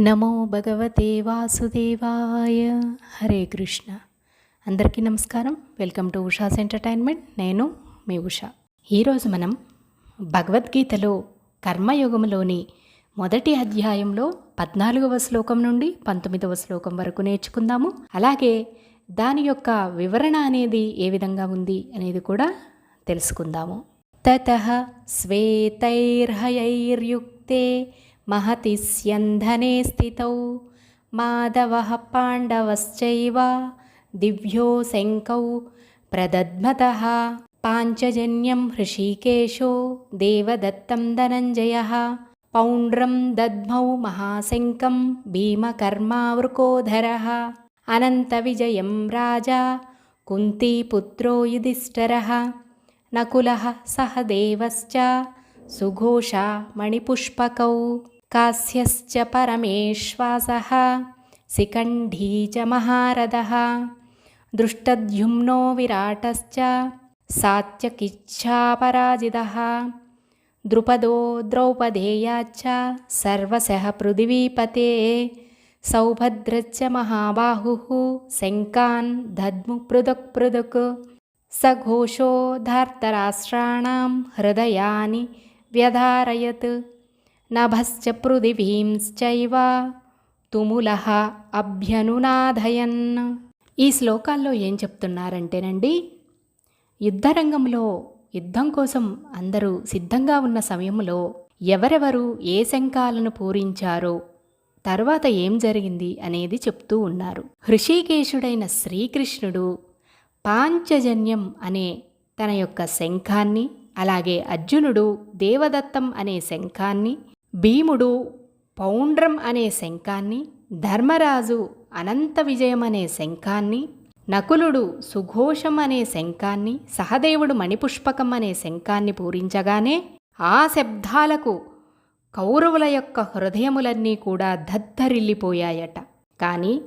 నమో భగవతే వాసుదేవాయ. హరే కృష్ణ. అందరికీ నమస్కారం. Welcome to Usha's entertainment. నేను మీ ఉష. ఈరోజు మనం భగవద్గీతలో కర్మయోగంలోని మొదటి అధ్యాయంలో పద్నాలుగవ శ్లోకం నుండి పంతొమ్మిదవ శ్లోకం వరకు నేర్చుకుందాము. అలాగే దాని యొక్క వివరణ అనేది ఏ విధంగా ఉంది అనేది కూడా తెలుసుకుందాము. తత శ్వేతైర్హయైర్యుక్తే महति स्यन्धने स्थितौ माधवः पाण्डवश्चैव दिव्यो शङ्कौ प्रदध्मतः पाञ्चजन्यं हृषीकेशो देवदत्तं धनञ्जयः पौण्ड्रं दद्मौ महाशङ्कं भीमकर्मावृकोधरः अनन्तविजयं राजा कुन्तीपुत्रो युधिष्ठरः नकुलः सहदेवश्च सुघोषा मणिपुष्पकौ कास्यश्च परमेश्वासः शिखण्डी च महारथः दृष्टद्युम्नो विराटश्च सात्यकिच्छापराजितः द्रुपदो द्रौपदेयाच्च सर्वशः पृथिवीपते सौभद्रश्च महाबाहुः शङ्कान् दद्मु पृथक् पृथक् सघोषो धार्तराष्ट्राणां हृदयानि వ్యధారయత్ నభశ్చ పృథివీంశ్చైవ తుములహ అభ్యనునాధయన్ ఈ శ్లోకాల్లో ఏం చెప్తున్నారంటేనండి యుద్ధరంగంలో యుద్ధం కోసం అందరూ సిద్ధంగా ఉన్న సమయంలో ఎవరెవరు ఏ శంఖాలను పూరించారో తర్వాత ఏం జరిగింది అనేది చెప్తూ ఉన్నారు. హృషికేశుడైన శ్రీకృష్ణుడు పాంచజన్యం అనే తన యొక్క శంఖాన్ని అలాగే అర్జునుడు దేవదత్తం అనే శంఖాన్ని భీముడు పౌండ్రం అనే శంఖాన్ని ధర్మరాజు అనంత విజయం అనే శంఖాన్ని నకులుడు సుఘోషం అనే శంఖాన్ని సహదేవుడు మణిపుష్పకం అనే శంఖాన్ని పూరించగానే ఆ శబ్దాలకు కౌరవుల యొక్క హృదయములన్నీ కూడా దద్దరిల్లిపోయాయట. కానీ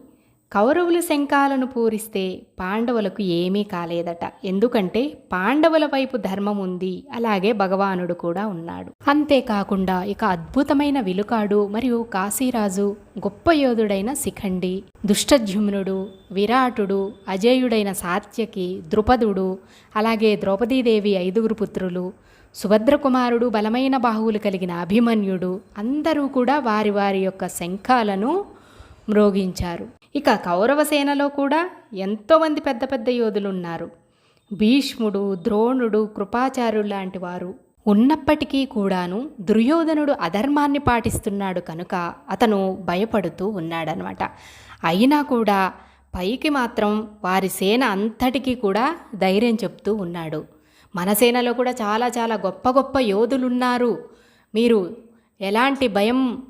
కౌరవులు శంఖాలను పూరిస్తే పాండవులకు ఏమీ కాలేదట. ఎందుకంటే పాండవుల వైపు ధర్మం ఉంది. అలాగే భగవానుడు కూడా ఉన్నాడు. అంతేకాకుండా ఇక అద్భుతమైన విలుకాడు మరియు కాశీరాజు గొప్ప యోధుడైన శిఖండి దుష్టజుమ్నుడు విరాటుడు అజేయుడైన సాత్యకి ద్రుపదుడు అలాగే ద్రౌపదీదేవి ఐదుగురు పుత్రులు సుభద్రకుమారుడు బలమైన బాహువులు కలిగిన అభిమన్యుడు అందరూ కూడా వారి వారి యొక్క శంఖాలను మ్రోగించారు. ఇక కౌరవ సేనలో కూడా ఎంతోమంది పెద్ద పెద్ద యోధులు ఉన్నారు భీష్ముడు ద్రోణుడు కృపాచార్యులు లాంటి వారు. ఉన్నప్పటికీ కూడాను దుర్యోధనుడు అధర్మాన్ని పాటిస్తున్నాడు కనుక అతను భయపడుతూ ఉన్నాడనమాట అయినా కూడా పైకి మాత్రం వారి సేన అంతటికీ కూడా ధైర్యం చెప్తూ ఉన్నాడు. మన సేనలో కూడా చాలా చాలా గొప్ప గొప్ప యోధులున్నారు. మీరు ఎలాంటి భయం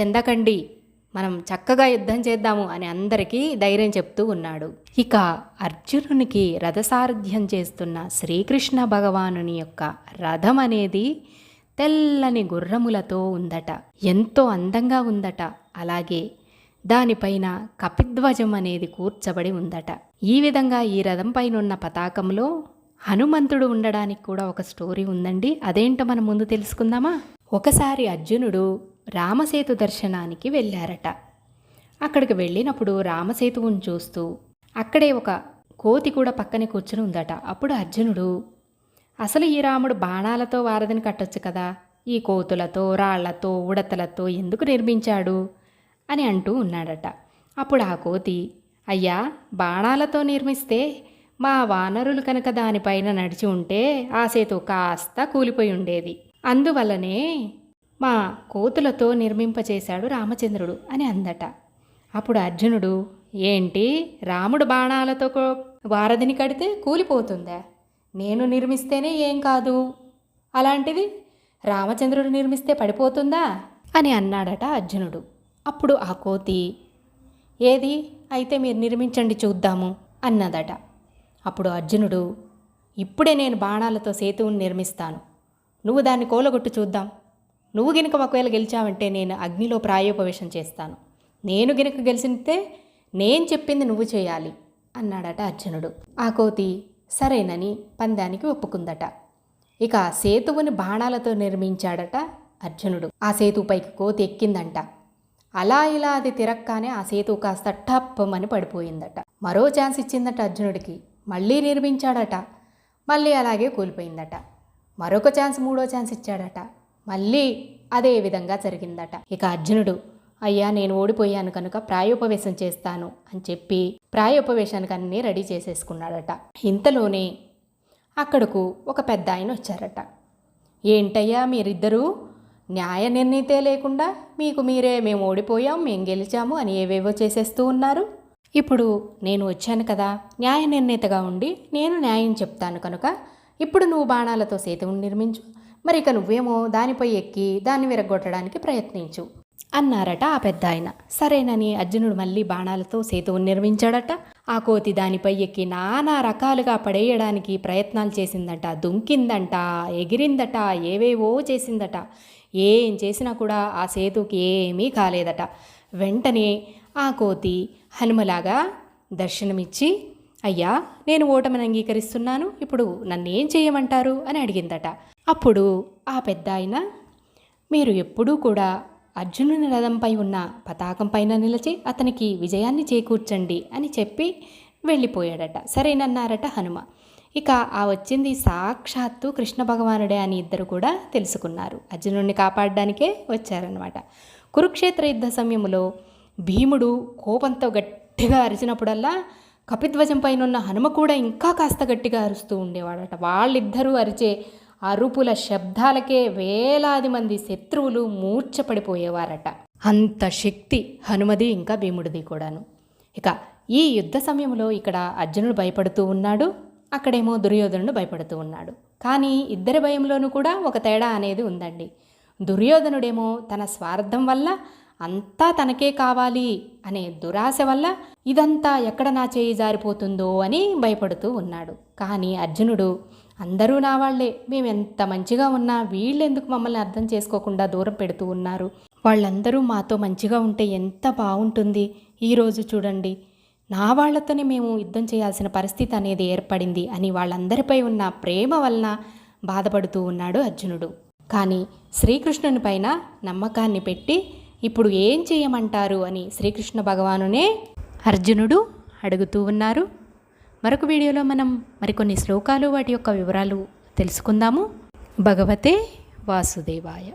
చెందకండి. మనం చక్కగా యుద్ధం చేద్దాము అని అందరికీ ధైర్యం చెప్తూ ఉన్నాడు. ఇక అర్జునునికి రథసారథ్యం చేస్తున్న శ్రీకృష్ణ భగవానుని యొక్క రథం అనేది తెల్లని గుర్రములతో ఉందట. ఎంతో అందంగా ఉందట. అలాగే దానిపైన కపిధ్వజం అనేది కూర్చబడి ఉందట. ఈ విధంగా ఈ రథం పైన ఉన్న పతాకంలో హనుమంతుడు ఉండడానికి కూడా ఒక స్టోరీ ఉందండి. అదేంటో మనం ముందు తెలుసుకుందామా? ఒకసారి అర్జునుడు రామసేతు దర్శనానికి వెళ్ళారట. అక్కడికి వెళ్ళినప్పుడు రామసేతువుని చూస్తూ అక్కడే ఒక కోతి కూడా పక్కనే కూర్చుని ఉందట. అప్పుడు అర్జునుడు అసలు ఈ రాముడు బాణాలతో వారధిని కట్టొచ్చు కదా? ఈ కోతులతో రాళ్ళతో ఉడతలతో ఎందుకు నిర్మించాడు? అని అంటూ ఉన్నాడట. అప్పుడు ఆ కోతి అయ్యా బాణాలతో నిర్మిస్తే మా వానరులు కనుక దానిపైన నడిచి ఉంటే ఆ సేతు కాస్త కూలిపోయి ఉండేది. అందువల్లనే మా కోతులతో నిర్మింపచేశాడు రామచంద్రుడు అని అందట. అప్పుడు అర్జునుడు ఏంటి? రాముడు బాణాలతో వారధిని కడితే కూలిపోతుందా? నేను నిర్మిస్తేనే ఏం కాదు. అలాంటిది రామచంద్రుడు నిర్మిస్తే పడిపోతుందా? అని అన్నాడట అర్జునుడు. అప్పుడు ఆ కోతి ఏది? అయితే మీరు నిర్మించండి చూద్దాము అన్నదట. అప్పుడు అర్జునుడు ఇప్పుడే నేను బాణాలతో సేతువుని నిర్మిస్తాను. నువ్వు దాన్ని కోలగొట్టు చూద్దాం. నువ్వు గినక ఒకవేళ గెలిచావంటే నేను అగ్నిలో ప్రాయోపవేశం చేస్తాను. నేను గినక గెలిచితే నేను చెప్పింది నువ్వు చేయాలి అన్నాడట అర్జునుడు. ఆ కోతి సరేనని పందానికి ఒప్పుకుందట. ఇక సేతువుని బాణాలతో నిర్మించాడట అర్జునుడు. ఆ సేతుపైకి కోతి ఎక్కిందంట. అలా ఇలా అది తిరక్కానే ఆ సేతు కాస్త టప్పమని పడిపోయిందట. మరో ఛాన్స్ ఇచ్చిందట అర్జునుడికి. మళ్ళీ నిర్మించాడట. మళ్ళీ అలాగే కూలిపోయిందట. మరొక ఛాన్స్ మూడో ఛాన్స్ ఇచ్చాడట. మళ్ళీ అదే విధంగా జరిగిందట. ఇక అర్జునుడు అయ్యా నేను ఓడిపోయాను కనుక ప్రాయోపవేశం చేస్తాను అని చెప్పి ప్రాయోపవేశానికి అన్నీ రెడీ చేసేసుకున్నాడట. ఇంతలోనే అక్కడకు ఒక పెద్ద ఆయన వచ్చారట. ఏంటయ్యా మీరిద్దరూ? న్యాయ నిర్ణీతే లేకుండా మీకు మీరే మేము ఓడిపోయాం మేము గెలిచాము అని ఏవేవో చేసేస్తూ ఉన్నారు. ఇప్పుడు నేను వచ్చాను కదా న్యాయ నిర్ణేతగా ఉండి నేను న్యాయం చెప్తాను కనుక ఇప్పుడు నువ్వు బాణాలతో సేతువుని నిర్మించు. మరి ఇక నువ్వేమో దానిపై ఎక్కి దాన్ని విరగొట్టడానికి ప్రయత్నించు అన్నారట ఆ పెద్ద ఆయన సరేనని అర్జునుడు మళ్ళీ బాణాలతో సేతువుని నిర్మించాడట. ఆ కోతి దానిపై ఎక్కి నానా రకాలుగా పడేయడానికి ప్రయత్నాలు చేసిందట. దుంకిందంట ఎగిరిందట ఏవేవో చేసిందట. ఏం చేసినా కూడా ఆ సేతుకి ఏమీ కాలేదట. వెంటనే ఆ కోతి హనుమలాగా దర్శనమిచ్చి అయ్యా నేను ఓటమిని అంగీకరిస్తున్నాను. ఇప్పుడు నన్ను ఏం చేయమంటారు? అని అడిగిందట. అప్పుడు ఆ పెద్ద ఆయన మీరు ఎప్పుడూ కూడా అర్జునుని రథంపై ఉన్న పతాకం పైన నిలిచి అతనికి విజయాన్ని చేకూర్చండి అని చెప్పి వెళ్ళిపోయాడట. సరేనన్నారట హనుమ. ఇక ఆ వచ్చింది సాక్షాత్తు కృష్ణ భగవానుడే అని ఇద్దరు కూడా తెలుసుకున్నారు. అర్జునుడిని కాపాడడానికే వచ్చారనమాట కురుక్షేత్ర యుద్ధ సమయంలో భీముడు కోపంతో గట్టిగా అరిచినప్పుడల్లా కపిధ్వజం పైన ఉన్న హనుమ కూడా ఇంకా కాస్త గట్టిగా అరుస్తూ ఉండేవాడట. వాళ్ళిద్దరూ అరిచే అరుపుల శబ్దాలకే వేలాది మంది శత్రువులు మూర్ఛపడిపోయేవారట. అంత శక్తి హనుమది ఇంకా భీముడిది కూడాను. ఇక ఈ యుద్ధ సమయంలో ఇక్కడ అర్జునుడు భయపడుతూ ఉన్నాడు అక్కడేమో దుర్యోధనుడు భయపడుతూ ఉన్నాడు. కానీ ఇద్దరి భయంలోనూ కూడా ఒక తేడా అనేది ఉందండి. దుర్యోధనుడేమో తన స్వార్థం వల్ల అంతా తనకే కావాలి అనే దురాశ వల్ల ఇదంతా ఎక్కడ నా చేయి జారిపోతుందో అని భయపడుతూ ఉన్నాడు. కానీ అర్జునుడు అందరూ నా వాళ్ళే మేము ఎంత మంచిగా ఉన్నా వీళ్ళెందుకు మమ్మల్ని అర్థం చేసుకోకుండా దూరం పెడుతూ ఉన్నారు? వాళ్ళందరూ మాతో మంచిగా ఉంటే ఎంత బాగుంటుంది ఈరోజు చూడండి. నా వాళ్ళతోనే మేము యుద్ధం చేయాల్సిన పరిస్థితి అనేది ఏర్పడింది అని వాళ్ళందరిపై ఉన్న ప్రేమ వలన బాధపడుతూ ఉన్నాడు అర్జునుడు. కానీ శ్రీకృష్ణుని పైన నమ్మకాన్ని పెట్టి ఇప్పుడు ఏం చేయమంటారు అని శ్రీకృష్ణ భగవానునే అర్జునుడు అడుగుతూ ఉన్నారు. మరొక వీడియోలో మనం మరికొన్ని శ్లోకాలు వాటి యొక్క వివరాలు తెలుసుకుందాము. భగవతే వాసుదేవాయ.